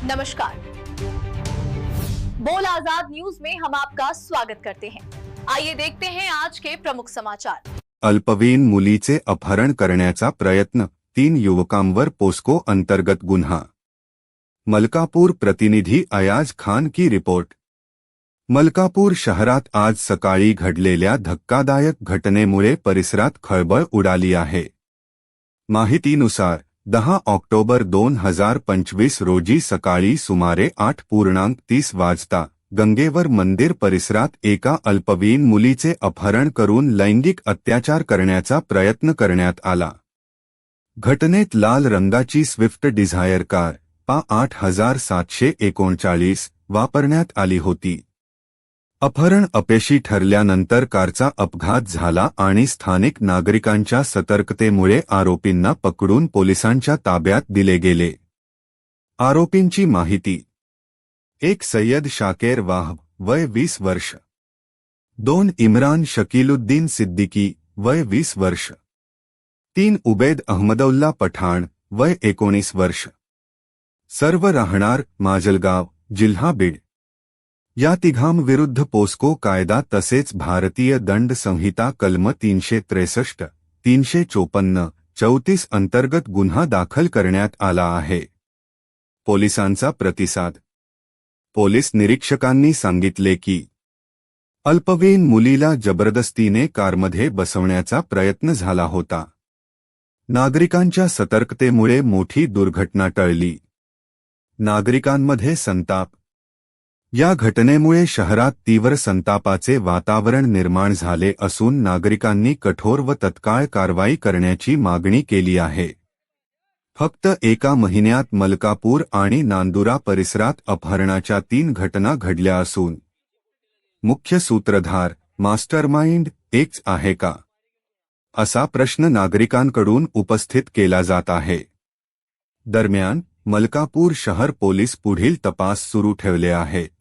नमस्कार। बोल आज़ाद न्यूज़ में हम आपका स्वागत करते हैं। आइए देखते हैं आज के प्रमुख समाचार। अल्पवयीन मुलीचे अपहरण करण्याचा प्रयत्न, तीन युवकांवर पोस्को अंतर्गत गुन्हा। मलकापूर प्रतिनिधी अयाज खान की रिपोर्ट। मलकापूर शहरात आज सकाळी घडलेल्या धक्कादायक घटनेमुळे परिसरात खळबळ उडाली आहे। माहितीनुसार दहा ऑक्टोबर दोन हजार पंचवीस रोजी सकाळी सुमारे आठ पूर्णांक तीस वाजता गंगेवर मंदिर परिसरात एका अल्पवयीन मुलीचे अपहरण करून लैंगिक अत्याचार करण्याचा प्रयत्न करण्यात आला. घटनेत लाल रंगाची स्विफ्ट डिझायर कार पा आठ हजार सातशे एकोणचाळीस वापरण्यात आली होती. अपहरण अपेशी ठरल्यानंतर कारचा अपघात झाला आणि स्थानिक नागरिकांच्या सतर्कतेमुळे आरोपींना पकडून पोलिसांच्या ताब्यात दिले गेले. आरोपींची माहिती. एक सय्यद शाकेर वाह वय वीस वर्ष. दोन इम्रान शकीलुद्दीन सिद्दीकी वय वीस वर्ष. तीन उबेद अहमदउल्ला पठाण वय एकोणीस वर्ष. सर्व राहणार माजलगाव जिल्हा बीड. या तिघांविरुद्ध पोस्को कायदा तसेच भारतीय दंड संहिता कलम तीनशे त्रेसष्ट तीनशे चोपन्न चौतीस अंतर्गत गुन्हा दाखल करण्यात आला आहे. पोलिसांचा प्रतिसाद. पोलीस निरीक्षकांनी सांगितले की अल्पवयीन मुलीला जबरदस्तीने कारमध्ये बसवण्याचा प्रयत्न झाला होता. नागरिकांच्या सतर्कतेमुळे मोठी दुर्घटना टळली. नागरिकांमध्ये संताप. या घटनेमुळे शहरात तीव्र संतापाचे वातावरण निर्माण झाले असून नागरिकांनी कठोर व तत्काळ कारवाई करण्याची मागणी केली आहे. फक्त एका महिन्यात मलकापूर आणि नांदुरा परिसरात अपहरणाच्या तीन घटना घडल्या असून. मुख्य सूत्रधार मास्टरमाइंड एकच आहे का? असा प्रश्न नागरिकांकडून उपस्थित केला जात आहे. दरम्यान मलकापूर शहर पोलीस पुढील तपास सुरू ठेवले आहे.